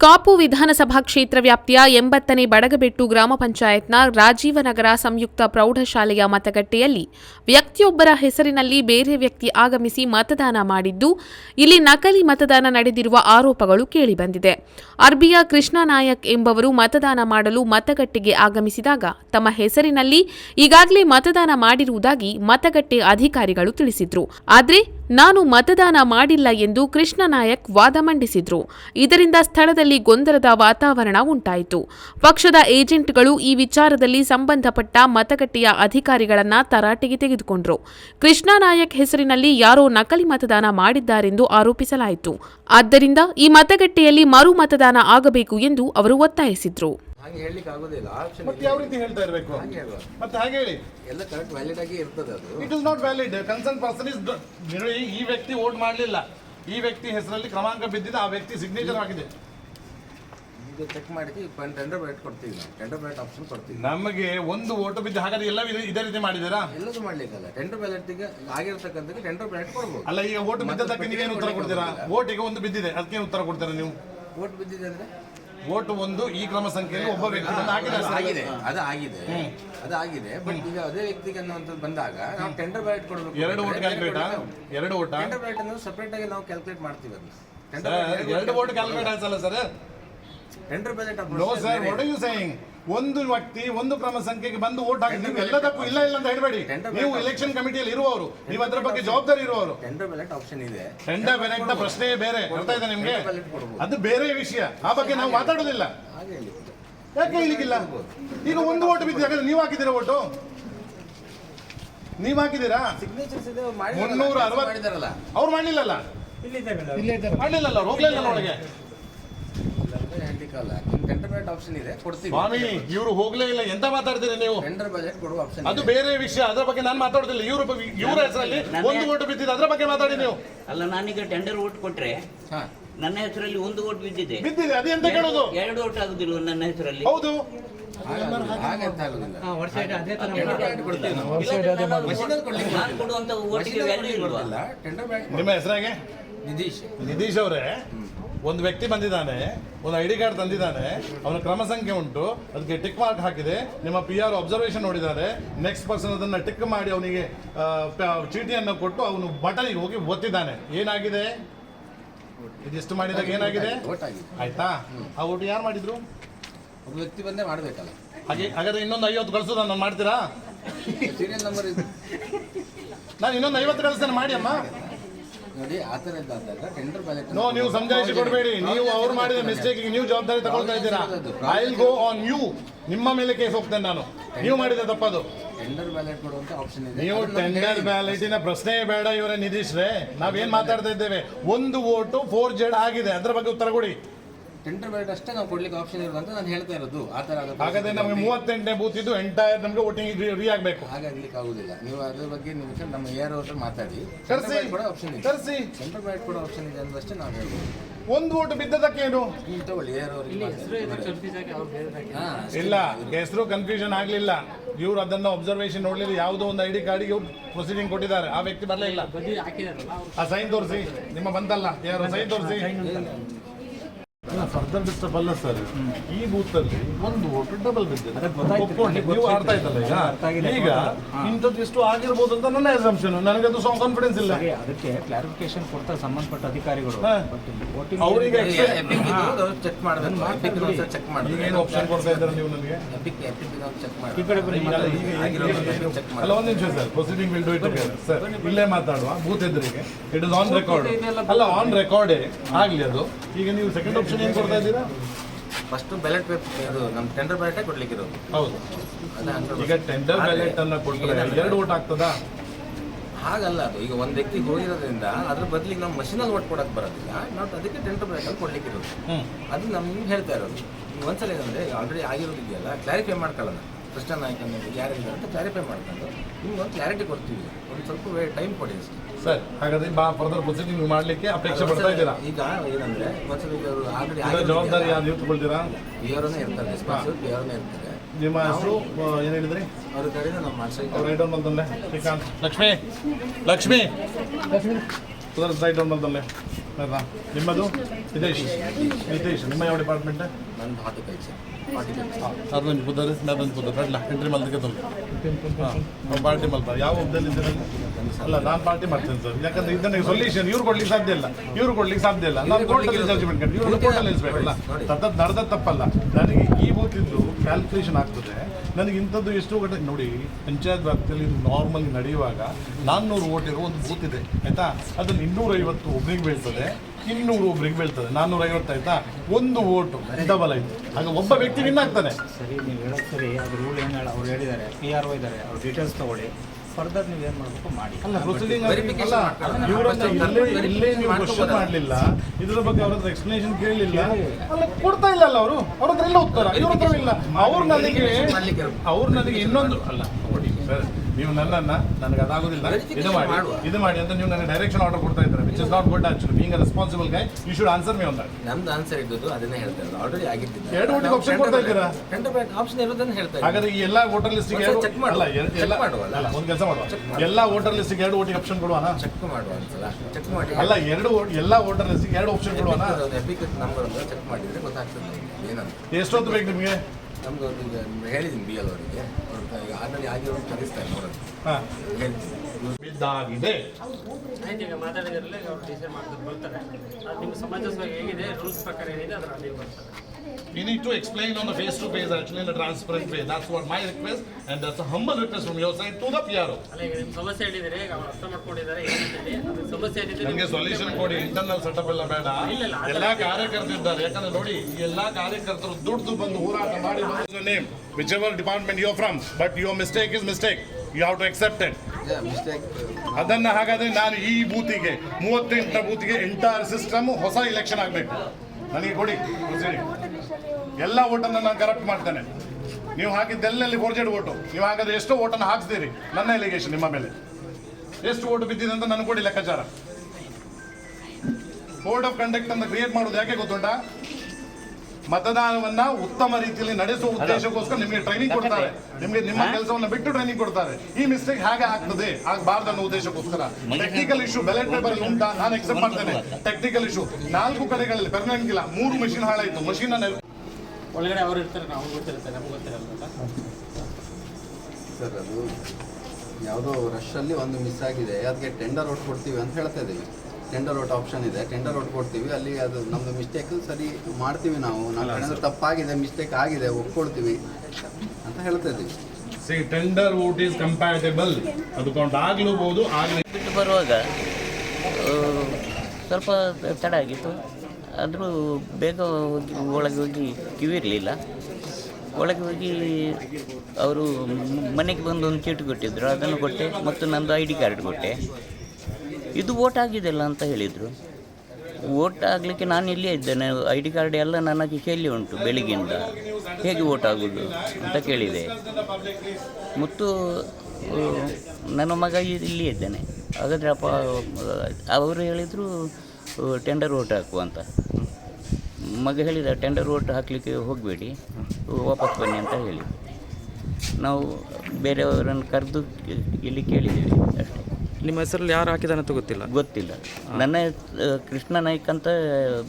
ಕಾಪು ವಿಧಾನಸಭಾ ಕ್ಷೇತ್ರ ವ್ಯಾಪ್ತಿಯ ಎಂಬತ್ತನೇ ಬಡಗಬೆಟ್ಟು ಗ್ರಾಮ ಪಂಚಾಯತ್ನ ರಾಜೀವನಗರ ಸಂಯುಕ್ತ ಪ್ರೌಢಶಾಲೆಯ ಮತಗಟ್ಟೆಯಲ್ಲಿ ವ್ಯಕ್ತಿಯೊಬ್ಬರ ಹೆಸರಿನಲ್ಲಿ ಬೇರೆ ವ್ಯಕ್ತಿ ಆಗಮಿಸಿ ಮತದಾನ ಮಾಡಿದ್ದು, ಇಲ್ಲಿ ನಕಲಿ ಮತದಾನ ನಡೆದಿರುವ ಆರೋಪಗಳು ಕೇಳಿಬಂದಿದೆ. ಅರ್ಬಿಯ ಕೃಷ್ಣ ನಾಯಕ್ ಎಂಬವರು ಮತದಾನ ಮಾಡಲು ಮತಗಟ್ಟೆಗೆ ಆಗಮಿಸಿದಾಗ ತಮ್ಮ ಹೆಸರಿನಲ್ಲಿ ಈಗಾಗಲೇ ಮತದಾನ ಮಾಡಿರುವುದಾಗಿ ಮತಗಟ್ಟೆ ಅಧಿಕಾರಿಗಳು ತಿಳಿಸಿದ್ರು. ಆದ್ರೆ ನಾನು ಮತದಾನ ಮಾಡಿಲ್ಲ ಎಂದು ಕೃಷ್ಣ ನಾಯಕ್ ವಾದ ಮಂಡಿಸಿದ್ರು. ಇದರಿಂದ ಸ್ಥಳದಲ್ಲಿ ಗೊಂದಲದ ವಾತಾವರಣ ಉಂಟಾಯಿತು. ಪಕ್ಷದ ಏಜೆಂಟ್ಗಳು ಈ ವಿಚಾರದಲ್ಲಿ ಸಂಬಂಧಪಟ್ಟ ಮತಗಟ್ಟೆಯ ಅಧಿಕಾರಿಗಳನ್ನ ತರಾಟೆಗೆ ತೆಗೆದುಕೊಂಡ್ರು. ಕೃಷ್ಣ ನಾಯಕ್ ಹೆಸರಿನಲ್ಲಿ ಯಾರೋ ನಕಲಿ ಮತದಾನ ಮಾಡಿದ್ದಾರೆಂದು ಆರೋಪಿಸಲಾಯಿತು. ಆದ್ದರಿಂದ ಈ ಮತಗಟ್ಟೆಯಲ್ಲಿ ಮರು ಮತದಾನ ಆಗಬೇಕು ಎಂದು ಅವರು ಒತ್ತಾಯಿಸಿದ್ರು. ಹಂಗೆ ಹೇಳಲಿಕ್ಕೆ ಆಗೋದಿಲ್ಲ. ಆಪ್ಷನ್ ಮತ್ತೆ ಯಾವ ರೀತಿ ಹೇಳ್ತಾ ಇರಬೇಕು? ಹಾಗೆ ಹೇಳುವ ಮತ್ತೆ ಹಾಗೆ ಹೇಳಿ. ಎಲ್ಲ ಕರೆಕ್ಟ್ ವ್ಯಾಲಿಡ್ ಆಗಿ ಇರ್ತದೆ ಅದು. It is not valid concern person is ಈ ವ್ಯಕ್ತಿ ವೋಟ್ ಮಾಡಲಿಲ್ಲ. ಈ ವ್ಯಕ್ತಿ ಹೆಸರಲ್ಲಿ ಕ್ರಮಾಂಕ ಬಿದ್ದಿದೆ ಆ ವ್ಯಕ್ತಿ ಸಿಗ್ನೇಚರ್ ಆಗಿದೆ ಈಗ ಚೆಕ್ ಮಾಡಿದ್ವಿ ಟೆಂಡರ್ ಬ್ಯಾಟ್ ಕೊಡ್ತೀವಿ ನಾವು. ಟೆಂಡರ್ ಬ್ಯಾಟ್ ಆಪ್ಷನ್ ಕೊಡ್ತೀವಿ. ನಮಗೆ ಒಂದು ಓಟು ಬಿದ್ದು ಹಾಗಾದ್ರೆ ಎಲ್ಲ ಇದೇ- ಇದೇ ರೀತಿ ಮಾಡಿದ್ದೀರಾ? ಎಲ್ಲದೂ ಮಾಡ್ಲಿಕ್ಕಲ್ಲ. ಟೆಂಡರ್ ಬ್ಯಾಲೆಟ್ಗೆ ಆಗಿರ್ತಕ್ಕಂಥ ಟೆಂಡರ್ ಬ್ಯಾಟ್ ಕೊಡ್ಬೋದು. ಅಲ್ಲ ಈಗ ಓಟು ಬಿದ್ದದಕ್ಕೆ ನೀವೇನು ಉತ್ತರ ಕೊಡ್ತೀರಾ? ಓಟಿಗೆ ಒಂದು ಬಿದ್ದಿದೆ ಅದಕ್ಕೆ ಉತ್ತರ ಕೊಡ್ತೀರಾ ನೀವು? ಓಟ್ ಬಿದ್ದಿದೆ ಅಂದ್ರೆ? ಓಟು ಒಂದು ಈ ಕ್ರಮ ಸಂಖ್ಯೆಯಲ್ಲಿ ಒಬ್ಬ ವ್ಯಕ್ತಿ ಬಂದು ಹಾಕಿದ ಅದು ಆಗಿದೆ ಅದು ಆಗಿದೆ. ಅದು ಆಗಿದೆ. ಬಟ್ ಈಗ ಅದೇ ವ್ಯಕ್ತಿಗೆ ಅನ್ನುವಂಥದ್ದು ಬಂದಾಗ ನಾವು ಟೆಂಡರ್ ಬ್ಯಾಲೆಟ್ ಕೊಡಬೇಕು. ಎರಡು ಓಟ್ ಕ್ಯಾಲ್ಕುಲೇಟಾ ಎರಡು ಓಟ ಟೆಂಡರ್ ಬ್ಯಾಲೆಟ್ ಅನ್ನು ಸಪ್ರೇಟ್ ಆಗಿ ನಾವು ಕ್ಯಾಲ್ಕುಲೇಟ್ ಮಾಡ್ತೀವಿ ಸರ್, ಎರಡು ಓಟ್ ಕ್ಯಾಲ್ಕುಲೇಟ್ ಆಯ್ತಲ್ಲ sir? Tender ballot no sir what are you saying ಒಂದು ವ್ಯಕ್ತಿ ಒಂದು ಕ್ರಮ ಸಂಖ್ಯೆಗೆ ಬಂದು ವೋಟ್ ಹಾಕಿ ನೀವು ಎಲ್ಲದಕ್ಕೂ ಇಲ್ಲ ಇಲ್ಲ ಅಂತ ಹೇಳಬೇಡಿ. ನೀವು ಎಲೆಕ್ಷನ್ ಕಮಿಟಿಯಲ್ಲಿ ಇರುವವರು ನೀವು ಅದರ ಬಗ್ಗೆ ಜವಾಬ್ದಾರಿ ಇರುವವರು. ಟೆಂಡರ್ ಬ್ಯಾಲೆಟ್ ಆಪ್ಷನ್ ಇದೆ. ಟೆಂಡರ್ ಪ್ರಶ್ನೆಯೇ ಬೇರೆ ಅರ್ಥ ಇದೆ ನಿಮ್ಗೆ? ಅದು ಬೇರೆ ವಿಷಯ. ಆ ಬಗ್ಗೆ ನಾವು ಮಾತಾಡೋದಿಲ್ಲ ಯಾಕೆ ಹೇಳಿಕ್ಕಿಲ್ಲ? ಈಗ ಒಂದು ಓಟ್ ಬಿದ್ದು ಯಾಕಂದ್ರೆ ನೀವು ಹಾಕಿದ್ದೀರಾ ಓಟು? ನೀವ್ ಹಾಕಿದ್ದೀರಾ? ಸಿಗ್ನೇಚರ್ಸ್ ಇದೆ ಅವ್ರು ಮಾಡಿ ಮುನ್ನೂರ ಅರವತ್ತು ಮಾಡಿದಾರಲ್ಲ. ಅವ್ರು ಮಾಡಲಿಲ್ಲಲ್ಲ? ಮಾಡ್ಲಿಲ್ಲಲ್ಲ ಹೋಗ್ಲಿಲ್ಲ ಒಳಗೆ. ಹೇಳ್ಲಿಕ್ಕಲ್ಲ ಟೆಂಡರ್ ಬ್ಯಾಲೆಟ್ ಆಪ್ಷನ್ ಇದೆ ಕೊಡ್ತೀವಿ. ಸ್ವಾಮಿ ಇವರು ಹೋಗ್ಲೇ ಇಲ್ಲ. ಎಂತ ಮಾತಾಡ್ತೀರಿ ನೀವು? ಟೆಂಡರ್ ಬಜೆಟ್ ಕೊಡುವ ಆಪ್ಷನ್ ಅದು ಬೇರೆ ವಿಷಯ. ಅದರ ಬಗ್ಗೆ ನಾನು ಮಾತಾಡೋದಿಲ್ಲ. ಇವ್ರ ಬಗ್ಗೆ- ಇವ್ರ ಹೆಸರಲ್ಲಿ ಒಂದು ಓಟು ಬಿದ್ದಿದೆ ಅದರ ಬಗ್ಗೆ ಮಾತಾಡಿ ನೀವು. ಅಲ್ಲ ನಾನೀಗ ಟೆಂಡರ್ ಓಟ್ ಕೊಟ್ರೆ ಹಾ. ನನ್ನ ಹೆಸರಲ್ಲಿ ಒಂದು ಓಟ್ ಬಿದ್ದಿದೆ. ಬಿದ್ದಿದೆ. ಅದೆಂತ ಕೇಳೋದು ಎರಡು ಓಟ್ ಆಗುದಿಲ್ಲ ನನ್ನ ಹೆಸರಲ್ಲಿ? ಹೌದು. ನಿಮ್ಮ ಹೆಸರಾಗೆ? ನಿಧೀಶ್. ನಿಧೀಶ್ ಅವರೇ? ಒಂದು ವ್ಯಕ್ತಿ ಬಂದಿದ್ದಾನೆ ಒಂದು ಐ ಡಿ ಕಾರ್ಡ್ ತಂದಿದ್ದಾನೆ ಅವನ ಕ್ರಮ ಸಂಖ್ಯೆ ಉಂಟು ಅದಕ್ಕೆ ಟಿಕ್ ಮಾರ್ಕ್ ಹಾಕಿದೆ. ನಿಮ್ಮ ಪಿ ಆರ್ ಅಬ್ಸರ್ವೇಷನ್ ನೋಡಿದ್ದಾರೆ. ನೆಕ್ಸ್ಟ್ ಪರ್ಸನ್ ಅದನ್ನು ಟಿಕ್ ಮಾಡಿ ಅವನಿಗೆ ಚೀಟಿಯನ್ನು ಕೊಟ್ಟು ಅವನು ಬಟನಿಗೆ ಹೋಗಿ ಒತ್ತಿದ್ದಾನೆ. ಏನಾಗಿದೆ? ಇದಿಷ್ಟು ಮಾಡಿದಾಗ ಏನಾಗಿದೆ? ಆಯ್ತಾ? ಆ ಓಟು ಯಾರು ಮಾಡಿದ್ರು? ಒಬ್ಬ ವ್ಯಕ್ತಿ ಬಂದೇ ಮಾಡಬೇಕಲ್ಲ. ಹಾಗೆ ಹಾಗಾದ್ರೆ ಇನ್ನೊಂದು ಐವತ್ತು ಕಳಿಸೋದು ನಾನು ಮಾಡ್ತೀರಾ? ಸೀರಿಯಲ್ ನಂಬರ್ ಇದು. ನಾನು ಇನ್ನೊಂದು ಐವತ್ತು ಕಳಿಸ್ತೇನೆ ಮಾಡಿ ಅಮ್ಮ. ನೋಡಿ ಆ ಥರ ಇದ್ದಾಗ ಟೆಂಡರ್ ಬ್ಯಾಲೆಟ್ ನೋ ನೀವು ಸಮಜಾಯಿಸಿ ಕೊಡಬೇಡಿ ನೀವು ಅವ್ರು ಮಾಡಿದ ಮಿಸ್ಟೇಕ್ ನೀವು ಜವಾಬ್ದಾರಿ ತಗೊಳ್ತಾ ಇದ್ದೀರಾ? I will go on you ನಿಮ್ಮ ಮೇಲೆ ಕೇಸ್ ಹೋಗ್ತೇನೆ ನಾನು. ನೀವು ಮಾಡಿದ ತಪ್ಪದು. ಟೆಂಡರ್ ಬ್ಯಾಲೆಟ್ ಕೊಡುವಂತ ಆಪ್ಷನ್ ಇದೆ. ನೀವು ಟೆಂಡರ್ ಬ್ಯಾಲೆಟಿನ ಪ್ರಶ್ನೆಯೇ ಬೇಡ ಇವರೇ ನಿಧೀಶ್ರೆ. ನಾವೇನ್ ಮಾತಾಡ್ತಾ ಇದ್ದೇವೆ? ಒಂದು ಓಟು ಫೋರ್ ಜೆಡ್ ಆಗಿದೆ. ಅದ್ರ ಬಗ್ಗೆ ಉತ್ತರ ಕೊಡಿ. ಟೆಂಡರ್ ಬ್ಯಾಲೆಟ್ ಅಷ್ಟೇ ನಾವು ಕೊಡ್ಲಿಕ್ಕೆ ಆಪ್ಷನ್ ಇರೋದು ಅಂತ ನಾನು ಹೇಳ್ತಾ ಇರೋದು. ಆ ಥರ. ಹಾಗಾದ್ರೆ ನಮಗೆ ಮೂವತ್ತೆಂಟನೇ ಬೂತ್ ಇದ್ದು ಎಂಟೈರ್ ನಮಗೆ ವೋಟಿಂಗ್ ರೀ ಆಗಬೇಕು ಹಾಗಾಗ್ಲಿಕ್ಕೆ ಆಗುದಿಲ್ಲ. ನೀವು ಅದ್ರ ಬಗ್ಗೆ ನೀವು ನಮ್ಮ ಏರ್ ಹತ್ರ ಮಾತಾಡಿ. ಸರ್ಸಿ ಕೂಡ ಆಪ್ಷನ್ ಇದೆ ಸರ್ಸಿ ಟೆಂಡರ್ ಬ್ಯಾಲೆಟ್ ಕೂಡ ಆಪ್ಷನ್ ಇದೆ ಅಂದಷ್ಟೇ ನಾವು ಹೇಳ್ಬೋದು. ಒಂದು ವೋಟ್ ಬಿದ್ದದಕ್ಕೇನು ನೀವು ತಗೊಳ್ಳಿ ಏರ್ ಅವರಿಗೆ ಹಾ ಇಲ್ಲ ಹೆಸರು ಕನ್ಫ್ಯೂಷನ್ ಆಗಲಿಲ್ಲ. ಇವ್ರು ಅದನ್ನ ಅಬ್ಸರ್ವೇಷನ್ ನೋಡಲಿಲ್ಲ. ಯಾವುದೋ ಒಂದು ಐಡಿ ಕಾರ್ಡ್ ಕಾರ್ಡಿಗೆ ಪ್ರೊಸೀಡಿಂಗ್ ಕೊಟ್ಟಿದ್ದಾರೆ. ಆ ವ್ಯಕ್ತಿ ಬರಲೇ ಇಲ್ಲ. ಆ ಸೈನ್ ತೋರಿಸಿ. ನಿಮ್ಮ ಬಂತಲ್ಲ. ಯಾರು? ಸೈನ್ ತೋರಿಸಿ. ಫರ್ದರ್ ಡಿಸ್ಟರ್ಬ್ ಬಲ್ಲ ಸರ್. ಈ ಬೂತ್ ಅಲ್ಲಿ ಒಂದು ಓಟು ಡಬಲ್ ಬಿದ್ದಿದೆ. ಒಪ್ಕೊಂಡು ನೀವು ಆಡ್ತಾ ಇದ್ದಲ್ಲ ಈಗ? ಈಗ ಇಂಥದ್ದು ಎಷ್ಟು ಆಗಿರ್ಬೋದು ಅಂತ ನನ್ನ ಅಸಂಪ್ಷನ್ ನನಗದು ಕಾನ್ಫಿಡೆನ್ಸ್ ಇಲ್ಲ. ಅದಕ್ಕೆ ಕ್ಲಾರಿಫಿಕೇಶನ್ ಕೊಡ್ತಾರೆ ಸಂಬಂಧಪಟ್ಟ ಅಧಿಕಾರಿಗಳು. ಅವರಿಗೆ ಚೆಕ್ ಮಾಡಬೇಕು ಚೆಕ್ ಈಗ ಏನು ಆಪ್ಷನ್ ಕೊಡ್ತಾ ಇದ್ದಾರೆ ನೀವು ನನಗೆ ಈ ಕಡೆ ಚೆಕ್ ಅಲ್ಲ ಒಂದು ನಿಮಿಷ sir. Proceeding will do it sir ಇಲ್ಲೇ ಮಾತಾಡುವ. ಬೂತ್ ಎದುರಿಗೆ. ಇಟ್ ಇಸ್ ಆನ್ ರೆಕಾರ್ಡ್ ಅಲ್ಲ ಆನ್ ರೆಕಾರ್ಡೇ ಆಗಲಿ ಅದು. ಈಗ ನೀವು ಸೆಕೆಂಡ್ ಆಪ್ಷನ್ ಏನು ಕೊಡ್ತಾ ಇದ್ದೀರಾ ಫಸ್ಟ್ ಬ್ಯಾಲೆಟ್ ಪೇಪರ್ ಇದು ನಮ್ಮ ಟೆಂಡರ್ ಬ್ಯಾಲೆಟೇ ಕೊಡ್ಲಿಕ್ಕೆ ಇರೋದು. ಹೌದು. ಈಗ ಟೆಂಡರ್ ಬ್ಯಾಲೆಟ್ ಅನ್ನ ಕೊಟ್ಟರೆ ಎರಡು ಓಟ್ ಆಗ್ತದಾ? ಹಾಗಲ್ಲ ಅದು. ಈಗ ಒಂದು ವ್ಯಕ್ತಿ ಹೋಗಿರೋದ್ರಿಂದ ಅದ್ರ ಬದಲಿಗೆ ನಾವು ಮಷೀನಲ್ಲಿ ಓಟ್ ಕೊಡಕ್ಕೆ ಬರೋದಿಲ್ಲ. ನಾವು ಅದಕ್ಕೆ ಟೆಂಡರ್ ಬ್ಯಾಲೆಟಲ್ಲಿ ಕೊಡ್ಲಿಕ್ಕೆ ಇರೋದು. ಅದು ನಮ್ಗೆ ಹೇಳ್ತಾ ಇರೋದು. ಈಗ ಒಂದ್ಸಲ ಏನಂದ್ರೆ ಆಲ್ರೆಡಿ ಆಗಿರೋದಿದೆಯಲ್ಲ ಕ್ಲಾರಿಫೈ ಮಾಡ್ಕೊಳ್ಳೋಣ. ಕೃಷ್ಣ ನಾಯಕ್ ಅನ್ನೋದು ಯಾರಿದ್ದಾರೆ ಅಂತ ಕ್ಲಾರಿಫೈ ಮಾಡ್ಕೊಂಡು ನಿಮ್ಗೆ ಒಂದು ಕ್ಲಾರಿಟಿ ಕೊಡ್ತೀವಿ. ಒಂದು ಸ್ವಲ್ಪ ಟೈಮ್ ಕೊಡಿ ಅಷ್ಟೇ. ಸರ್ ಹಾಗಾದ್ರೆ ಬಾ ಫರ್ದರ್ ನೀವು ಮಾಡಲಿಕ್ಕೆ ಅಪೇಕ್ಷೆ ಪಡ್ತಾ ಇದ್ದೀರಾ? ಈಗ ಏನಂದ್ರೆ ಈಗ ಅವರು ಆಲ್ರೆಡಿ ಇದರ ಜವಾಬ್ದಾರಿ ಯಾರು ನೀವು ತಗೊಳ್ತೀರಾ? ಪಿ ಇರ್ತಾರೆ ರೆಸ್ಪಾನ್ಸಿಬಲ್ ಪಿ ಇರ್ತಾರೆ. ನಿಮ್ಮ ಹೆಸರು ಏನು ಹೇಳಿದ್ರಿ? ಅವ್ರ ಕಡೆಯಿಂದ ನಾವು ಮಾಡ್ಸಕ್ಕೆ ಅವ್ರು ರೈಟ್ ಡೌನ್ ಬಂದಲ್ಲೇ ಶ್ರೀಕಾಂತ್. ಲಕ್ಷ್ಮಿ. ಲಕ್ಷ್ಮಿ. ರೈಟ್ ಡೌನ್ ಬಂದಲ್ಲೇ ಅಲ್ಲ ನಿಮ್ಮದು? ನಿತೇಶ್ ನಿತೇಶ್ ನಿಮ್ಮ ಯಾವ ಡಿಪಾರ್ಟ್ಮೆಂಟ್ ನಂದು ಹಾರ್ಟಿಕಲ್ಚರ್ ಅರ್ಧಂಜ್ ಬುದ್ಧರು ಅರ್ಧಂಜ್ ಬುದ್ಧರು ಅಡ್ಲ ಎಂಟ್ರಿ ಮಲ್ದಕ್ಕೆ ತುಂಬ ಹಾಂ. ಪಾರ್ಟಿ ಮಲ್ಪ ಯಾವ ಹುದ್ದೆಯಲ್ಲಿ ಇದ್ದೀರ ಅಲ್ಲ ನಾನು ಪಾರ್ಟಿ ಮಾಡ್ತೇನೆ ಸರ್. ಯಾಕಂದ್ರೆ ಇದನ್ನ ಸೊಲ್ಯೂಷನ್ ಇವ್ರು ಕೊಡ್ಲಿಕ್ಕೆ ಸಾಧ್ಯ ಇಲ್ಲ. ಇವ್ರು ಕೊಡ್ಲಿಕ್ಕೆ ಸಾಧ್ಯ ಇಲ್ಲ. ನಾನು ಕೋರ್ಟಲ್ಲಿ ಜಡ್ಜ್ಮೆಂಟ್ ಕಟ್ಟಿ ಇವ್ರು ಕೋರ್ಟಲ್ಲಿ ನಿಲ್ಲಿಸ್ಬೇಕಲ್ಲ ತದ್ದದ್ದು ನಡೆದ ತಪ್ಪಲ್ಲ. ನನಗೆ ಈ ಬೂತಿದ್ದು ಕ್ಯಾಲ್ಕುಲೇಷನ್ ಆಗ್ತದೆ. ನನಗೆ ಇಂಥದ್ದು ಎಷ್ಟು ಘಟನೆ ನೋಡಿ ಪಂಚಾಯತ್ ವ್ಯಾಪ್ತಿಯಲ್ಲಿ ನಾರ್ಮಲ್ ನಾರ್ಮಲಿ ನಡೆಯುವಾಗ ನಾನ್ನೂರು ಓಟ್ ಇರೋ ಒಂದು ಬೂತ್ ಇದೆ. ಆಯ್ತಾ? ಅದನ್ನು ಇನ್ನೂರೈವತ್ತು ಒಬ್ರಿಗೆ ಬೀಳ್ತದೆ. ಇನ್ನೂರು ಒಬ್ರಿಗೆ ಬೀಳ್ತದೆ. ನಾನ್ನೂರ ಐವತ್ತು ಆಯ್ತಾ? ಒಂದು ಓಟು ಡಬಲ್ ಆಯ್ತು. ಆಗ ಒಬ್ಬ ವ್ಯಕ್ತಿ ವಿನ್ ಆಗ್ತಾನೆ. ಸರಿ ನೀವು ಹೇಳೋದು ಸರಿ. ಅದು ರೂಲ್ ಏನು ಹೇಳ ಅವ್ರು ಹೇಳಿದ್ದಾರೆ. ಪಿ ಆರ್ ಒ ಇದ್ದಾರೆ. ಅವ್ರ ಡೀಟೇಲ್ಸ್ ತಗೊಳ್ಳಿ. ಫರ್ದರ್ ನೀವು ಏನು ಮಾಡಬೇಕು ಮಾಡಿ. ಅಲ್ಲ ಪ್ರೊಸೀಡಿಂಗ್. ಇವರನ್ನ ಇಲ್ಲೇ ಇಲ್ಲೇ ನೀವು ಕ್ವಶನ್? ಮಾಡಲಿಲ್ಲ. ಇದ್ರ ಬಗ್ಗೆ ಅವ್ರ ಹತ್ರ ಎಕ್ಸ್ಪ್ಲನೇಷನ್ ಕೇಳಲಿಲ್ಲ ಅಲ್ಲ ಕೊಡ್ತಾ ಇಲ್ಲ ಅಲ್ಲ ಅವರು? ಅವ್ರ ಹತ್ರ ಇಲ್ಲ ಉತ್ತರ ಇವ್ರ ಹತ್ರ ಇಲ್ಲ. ಅವ್ರು ನನಗೆ ಅವ್ರ ನನಗೆ ಇನ್ನೊಂದು ಅಲ್ಲ ನೀವು ನನ್ನ ನನಗೆ ಅದಾಗುದಿಲ್ಲ. ಇದು ಮಾಡಿ. ಇದು ಮಾಡಿ ಅಂತ ನೀವು ನನಗೆ ಡೈರೆಕ್ಷನ್ ಆರ್ಡರ್ ಕೊಡ್ತಾ ಇದ್ದಾರೆ which is not good actually being responsible guy you should answer me that ನಮ್ದು ಆನ್ಸರ್ ಇದ್ದದ್ದು ಅದನ್ನೇ ಹೇಳ್ತಾ ಇರೋದು. ಆಲ್ರೆಡಿ ಆಗಿದ್ದಿಲ್ಲ ಎರಡು vote ಆಪ್ಷನ್ ಕೊಡ್ತಾ ಇದ್ದೀರಾ? ಟೆಂಡರ್ ಬ್ಯಾಂಕ್ ಆಪ್ಷನ್ ಇರೋದನ್ನ ಹೇಳ್ತಾ ಹಾಗಾದ್ರೆ ಈ ಎಲ್ಲ ವೋಟರ್ ಲಿಸ್ಟಿಗೆ ಗೆ ಎರಡು ಚೆಕ್ Check ಎಲ್ಲ ಮಾಡುವಲ್ಲ? ಅಲ್ಲ. ಒಂದು ಕೆಲಸ ಮಾಡುವ. ಎಲ್ಲಾ ವೋಟರ್ ಲಿಸ್ಟಿಗೆ ಎರಡು ಓಟಿಗೆ ಆಪ್ಷನ್ ಕೊಡುವನಾ ಚೆಕ್ ಮಾಡುವ ಅಂತಲ್ಲ ಚೆಕ್ ಮಾಡಿ. ಅಲ್ಲ ಎರಡು ಎಲ್ಲಾ ಎಲ್ಲ ಲಿಸ್ಟ್ಗೆ ಎರಡು ಆಪ್ಷನ್ ಕೊಡುವನಾ ಎಪಿಕ್ ನಂಬರ್ ಅಂತ ಚೆಕ್ ಮಾಡಿದ್ರೆ ಗೊತ್ತಾಗ್ತದೆ. ಏನಂತ. ಎಷ್ಟೊತ್ತು ಬೇಕು ನಿಮಗೆ? ನಮ್ದು ಒಂದು ಈಗ ಹೇಳಿದ್ದೀನಿ ಬಿ ಎಲ್ ಅವರಿಗೆ. ಅವ್ರು ಈಗ ಆಲ್ರೆಡಿ ಆಗಿರೋ ಕಲಿಸ್ತಾರೆ ನೋಡೋದು. ಹಾಂ. ಹೇಳ್ತೀನಿ. ಇದಾಗಿದೆ. ಆಯ್ತು ಈಗ ಮಾತಾಡಿದ್ರಲ್ಲೇ ಅವ್ರು ಡಿಸೈಡ್ ಮಾಡ್ತಾರೆ ಬರ್ತಾರೆ. ಅದು ನಿಮ್ಮ ಸಮಾಜ ಹೇಗಿದೆ? ರೂಲ್ಸ್ ಪ್ರಕಾರ ಏನಿದೆ ಅದರ ಅಲ್ಲಿಗೆ ಬರ್ತಾರೆ. You need to explain on the face to face, actually in a transparent way. That's what my request, and that's a humble request from your side to the PRO. ಅಲ್ಲ ಈಗ ನಿಮ್ಮ ಸಮಸ್ಯೆ ಹೇಳಿದರೆ ಈಗ ಅವ್ರು ಅರ್ಥ ಮಾಡ್ಕೊಂಡಿದ್ದಾರೆ ಏನಂತೇಳಿ ಅದು ಸಮಸ್ಯೆ ಏನಿದೆ ನನಗೆ ಸೊಲ್ಯೂಷನ್ ಕೊಡಿ ಇಂಟರ್ನಲ್ ಸೆಟಪ್ ಎಲ್ಲ ಬೇಡ. ಇಲ್ಲ, ಆ ಎಲ್ಲಾ ಕಾರ್ಯಕರ್ತರು ಇದ್ದಾರೆ. ಯಾಕಂದ್ರೆ ನೋಡಿ ಈ ಎಲ್ಲಾ ಕಾರ್ಯಕರ್ತರು ದುಡ್ದು ಬಂದು ಹೋರಾಟ ಮಾಡಿ name which ever department you from but your mistake is mistake you have to accept it mistake ಅದನ್ನ ಹಾಗಾದ್ರೆ ನಾನು ಈ ಬೂತಿಗೆ ಮೂವತ್ತೆಂಟರ ಬೂತಿಗೆ ಎಂಟರ್ ಸಿಸ್ಟಮ್ ಹೊಸ ಇಲೆಕ್ಷನ್ ಆಗಬೇಕು. ನನಗೆ ಕೊಡಿ. ಎಲ್ಲ ಓಟನ್ನು ನಾನು ಕರಪ್ಟ್ ಮಾಡ್ತೇನೆ. ನೀವು ಹಾಕಿದ್ದೆಲ್ಲಲ್ಲಿ ಫೋರ್ಜೆಡ್ ಓಟು ನೀವು ಹಾಗಾದ್ರೆ ಎಷ್ಟು ಓಟನ್ನು ಹಾಕ್ತೀರಿ ನನ್ನ ಎಲಿಗೇಷನ್ ನಿಮ್ಮ ಮೇಲೆ. ಎಷ್ಟು ಓಟು ಬಿದ್ದಿದೆ ಅಂತ ನನಗೆ ಕೊಡಿ ಲೆಕ್ಕಾಚಾರ. ಕೋಡ್ ಆಫ್ ಕಂಡಕ್ಟ್ ಅಂತ ಕ್ರಿಯೇಟ್ ಮಾಡೋದು ಯಾಕೆ ಗೊತ್ತುಂಟಾ? ಮತದಾನವನ್ನ ಉತ್ತಮ ರೀತಿಯಲ್ಲಿ ನಡೆಸುವ ಉದ್ದೇಶಕ್ಕೋಸ್ಕರ ನಿಮಗೆ ಟ್ರೈನಿಂಗ್ ಕೊಡ್ತಾರೆ. ನಿಮಗೆ ನಿಮ್ಮ ಕೆಲಸವನ್ನ ಬಿಟ್ಟು ಟ್ರೈನಿಂಗ್ ಕೊಡ್ತಾರೆ. ಈ ಮಿಸ್ಟೇಕ್ ಹೇಗೆ ಆಗ್ತದೆ? ಆಗಬಾರ್ದು ಅನ್ನೋ ಉದ್ದೇಶಕ್ಕೋಸ್ಕರ. ಟೆಕ್ನಿಕಲ್ ಇಶ್ಯೂ ಬೆಲೆಟ್ ಪೇಪರ್ ಉಂಟಾ? ನಾನು ಎಕ್ಸೆಪ್ಟ್ ಮಾಡ್ತೇನೆ. ಟೆಕ್ನಿಕಲ್ ಇಶ್ಯೂ ನಾಲ್ಕು ಕಡೆಗಳಲ್ಲಿ ಪರ್ಮನೆಂಟ್ ಇಲ್ಲ. ಮೂರು ಮಿಷಿನ್ ಹಾಳಾಯ್ತು. ಮಷಿನ್ ಅನ್ನ ಒಳಗಡೆ ಅವರು ಇರ್ತಾರೆ ನಾವು ಗೊತ್ತಿರುತ್ತೆ ನಮ್ಗೆ ಗೊತ್ತಿರಲ್ಲ ಸರ್ ಅದು ಯಾವುದೋ ಅಲ್ಲಿ ಒಂದು ಮಿಸ್ ಆಗಿದೆ. ಅದಕ್ಕೆ ಟೆಂಡರ್ ಔಟ್ ಕೊಡ್ತೀವಿ ಅಂತ ಹೇಳ್ತಾ ಇದ್ದೀವಿ ಟೆಂಡರ್ ಔಟ್ ಆಪ್ಷನ್ ಇದೆ. ಟೆಂಡರ್ ಔಟ್ ಕೊಡ್ತೀವಿ. ಅಲ್ಲಿ ಅದು ನಮ್ಮದು ಮಿಸ್ಟೇಕ್ ಸರಿ ಮಾಡ್ತೀವಿ ನಾವು. ನಮ್ಮ ಕಡೆಯಿಂದ ತಪ್ಪಾಗಿದೆ ಮಿಸ್ಟೇಕ್ ಆಗಿದೆ ಒಪ್ಕೊಳ್ತೀವಿ ಅಂತ ಹೇಳ್ತಾ ಇದ್ದೀವಿ. C tender out is compatible ಅದು ಕೌಂಟ್ ಆಗ್ಲೂಬಹುದು ಆಗ್ಲಿ ಬಿಟ್ಟು ಬರುವಾಗ ಸ್ವಲ್ಪ ತಡ ಆಗಿತ್ತು. ಆದರೂ ಬೇಗ ಹೋಗಿ ಒಳಗೆ ಹೋಗಿ ಕಿವಿರಲಿಲ್ಲ. ಒಳಗೆ ಹೋಗಿ ಅವರು ಮನೆಗೆ ಬಂದು ಒಂದು ಚೀಟಿ ಕೊಟ್ಟಿದ್ದರು ಅದನ್ನು ಕೊಟ್ಟೆ ಮತ್ತು ನಂದು ಐ ಡಿ ಕಾರ್ಡ್ ಕೊಟ್ಟೆ. ಇದು ವೋಟ್ ಆಗಿದೆಲ್ಲ ಅಂತ ಹೇಳಿದರು. ವೋಟ್ ಆಗಲಿಕ್ಕೆ ನಾನು ಇಲ್ಲೇ ಇದ್ದೇನೆ? ಐ ಡಿ ಕಾರ್ಡ್ ಎಲ್ಲ ನನ್ನ ಕಿಸೆಯಲ್ಲಿ ಉಂಟು ಬೆಳಿಗ್ಗೆಯಿಂದ? ಹೇಗೆ ವೋಟ್ ಆಗೋದು ಅಂತ ಕೇಳಿದೆ. ಮತ್ತು ನನ್ನ ಮಗ ಇಲ್ಲಿ ಇದ್ದೇನೆ. ಹಾಗಾದರೆ ಅಪ್ಪ, ಅವರು ಹೇಳಿದರು ಟೆಂಡರ್ ವೋಟ್ ಹಾಕು ಅಂತ. ಮಗ ಹೇಳಿದ ಟೆಂಡರ್ ವೋಟ್ ಹಾಕಲಿಕ್ಕೆ ಹೋಗಬೇಡಿ. ವಾಪಸ್ ಬನ್ನಿ ಅಂತ ಹೇಳಿ ನಾವು ಬೇರೆಯವರನ್ನು ಕರೆದು ಇಲ್ಲಿ ಕೇಳಿದ್ದೀವಿ ಅಷ್ಟೇ. ನಿಮ್ಮ ಹೆಸರಲ್ಲಿ ಯಾರು ಹಾಕಿದಾನೆ ಅಂತ ಗೊತ್ತಿಲ್ಲ. ಗೊತ್ತಿಲ್ಲ. ನನ್ನ ಕೃಷ್ಣ ನಾಯ್ಕ್ ಅಂತ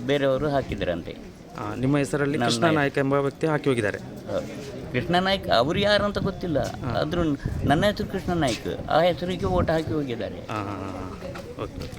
ಬೇರೆಯವರು ಹಾಕಿದ್ರಂತೆ ಆ, ನಿಮ್ಮ ಹೆಸರಲ್ಲಿ ಕೃಷ್ಣ ನಾಯ್ಕ ಎಂಬ ವ್ಯಕ್ತಿ ಹಾಕಿ ಹೋಗಿದ್ದಾರೆ. ಹೌದು. ಕೃಷ್ಣ ನಾಯ್ಕ್ ಅವರು ಯಾರು ಅಂತ ಗೊತ್ತಿಲ್ಲ. ಆದರೂ ನನ್ನ ಹೆಸರು ಕೃಷ್ಣ ನಾಯ್ಕ್. ಆ ಹೆಸರಿಗೆ ಓಟ್ ಹಾಕಿ ಹೋಗಿದ್ದಾರೆ. Okay okay.